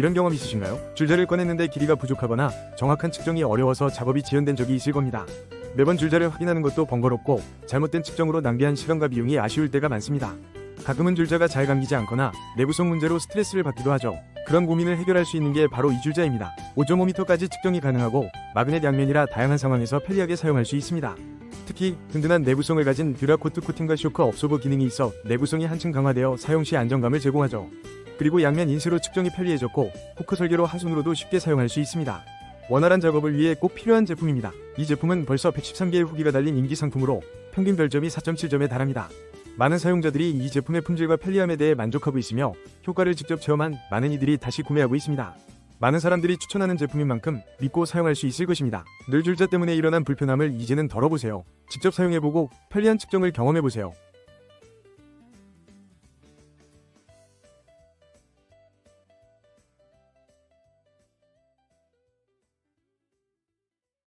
이런 경험 있으신가요? 줄자를 꺼냈는데 길이가 부족하거나 정확한 측정이 어려워서 작업이 지연된 적이 있을 겁니다. 매번 줄자를 확인하는 것도 번거롭고 잘못된 측정으로 낭비한 시간과 비용이 아쉬울 때가 많습니다. 가끔은 줄자가 잘 감기지 않거나 내부성 문제로 스트레스를 받기도 하죠. 그런 고민을 해결할 수 있는 게 바로 이 줄자입니다. 5.5m까지 측정이 가능하고 마그넷 양면이라 다양한 상황에서 편리하게 사용할 수 있습니다. 특히 든든한 내부성을 가진 듀라코트 코팅과 쇼크 업소버 기능이 있어 내부성이 한층 강화되어 사용 시 안정감을 제공하죠. 그리고 양면 인쇄로 측정이 편리해졌고 후크 설계로 한 손으로도 쉽게 사용할 수 있습니다. 원활한 작업을 위해 꼭 필요한 제품입니다. 이 제품은 벌써 113개의 후기가 달린 인기 상품으로 평균 별점이 4.7점에 달합니다. 많은 사용자들이 이 제품의 품질과 편리함에 대해 만족하고 있으며 효과를 직접 체험한 많은 이들이 다시 구매하고 있습니다. 많은 사람들이 추천하는 제품인 만큼 믿고 사용할 수 있을 것입니다. 늘 줄자 때문에 일어난 불편함을 이제는 덜어보세요. 직접 사용해보고 편리한 측정을 경험해보세요.